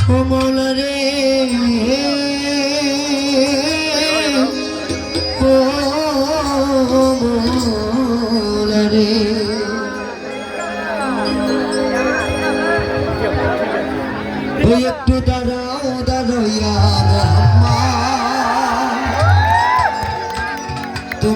কোমল রে একটু দাঁড়া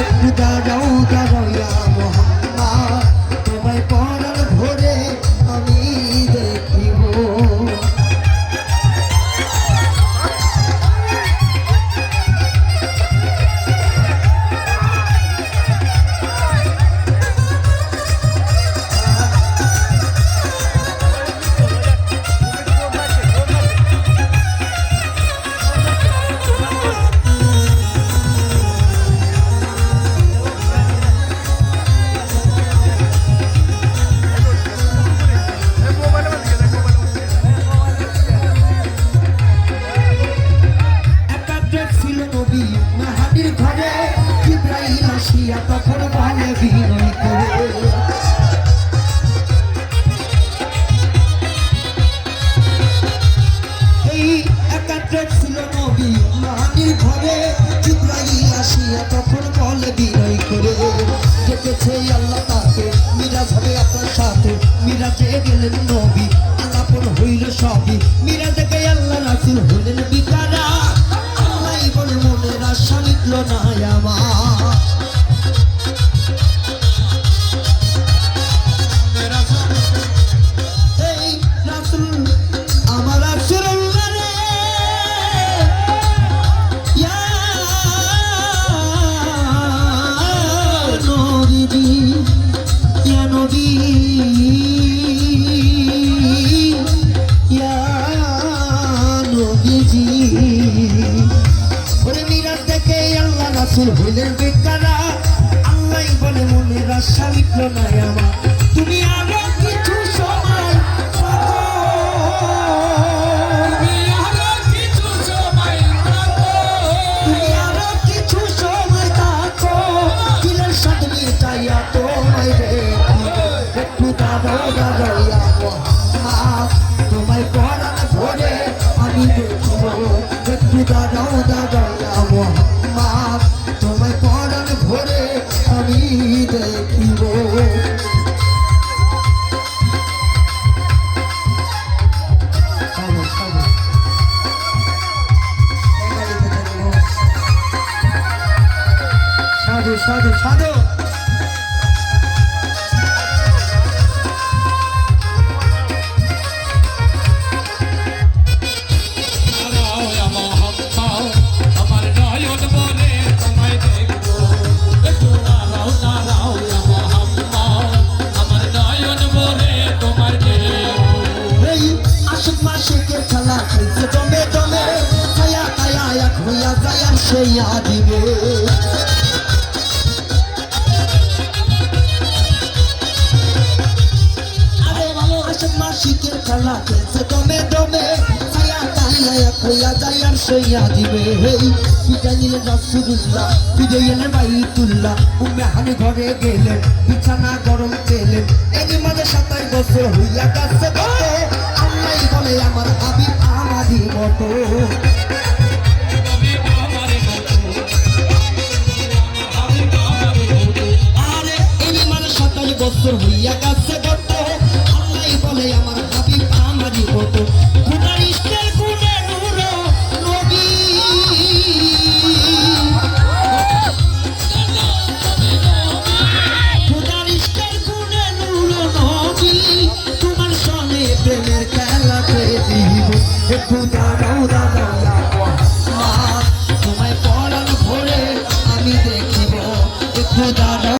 একটু দাঁড়াও গেলেন নবী আলাপন হইল সবই। মিরাজ আল্লাহ রাসুল হলেন রাসূল হইলেন বেকারা। আল্লাহ বলে মনে আশা মিটল না আমার। তুমি আরও আশিক মাসিকের খেলা খেলছে দমে দমে। ছায়া ছায়া এক হইয়া যায় সেই আদিবে মাসিকের খেলা খেলছে দমে দমে। ছায়া আর সেই আদিবে এই পিতা নিলেন রাসুলুল্লাহ পিঠে এলেন বাইতুল্লাহ। উম্মে হানি ঘরে গেলেন, বিছানা গরম পেলেন এই মাঝে সাতাশ বছর হইয়া গেছে কত আল্লাহ বলে, আমার আবি আমারই মতো। বছর হইয়া গেছে কত বলে আমার আবি আমারই মতো খুদার